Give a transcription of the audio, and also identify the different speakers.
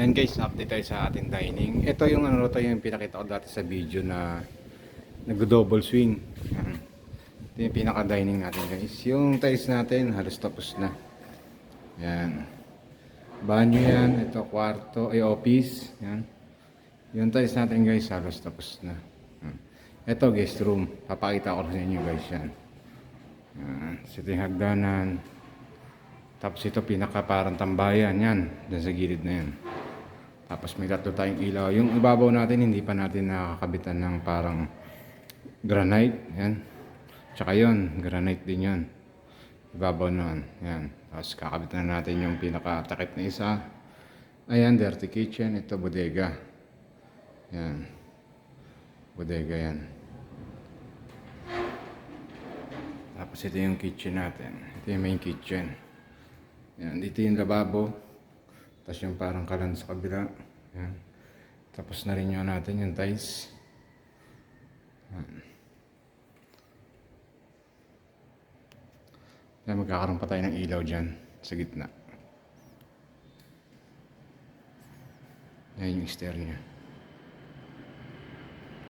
Speaker 1: Yan guys, update tayo sa ating dining. Ito yung ano to yung pinakita ko dati sa video na nag-double swing. Ito yung pinaka-dining natin guys. Yung tiles natin halos tapos na. Yan. Banyo yan. Ito kwarto, ay office. Yan. Yung tiles natin guys halos tapos na. Ito guest room. Papakita ko sa inyo guys yan. Yan. Yung hagdanan. Tapos ito pinaka parang tambayan yan. Diyan sa gilid na yan. Tapos may tatlo tayong ilaw. Yung ibabaw natin hindi pa natin nakakabitan ng parang granite. Yan. Tsaka yun, granite din yan. Ibabaw noon. Yan. Tapos kakabitan na natin yung pinakatakip na isa. Ayan, dirty kitchen. Ito, bodega. Yan. Bodega yan. Tapos ito yung kitchen natin. Ito yung main kitchen. Yan, dito yung lababo. Tapos yung parang kalan sa kabila. Yan. Tapos na rin yun natin yung tiles. Yan. Yan, magkakaroon pa tayo ng ilaw dyan sa gitna. Yan yung stair niya.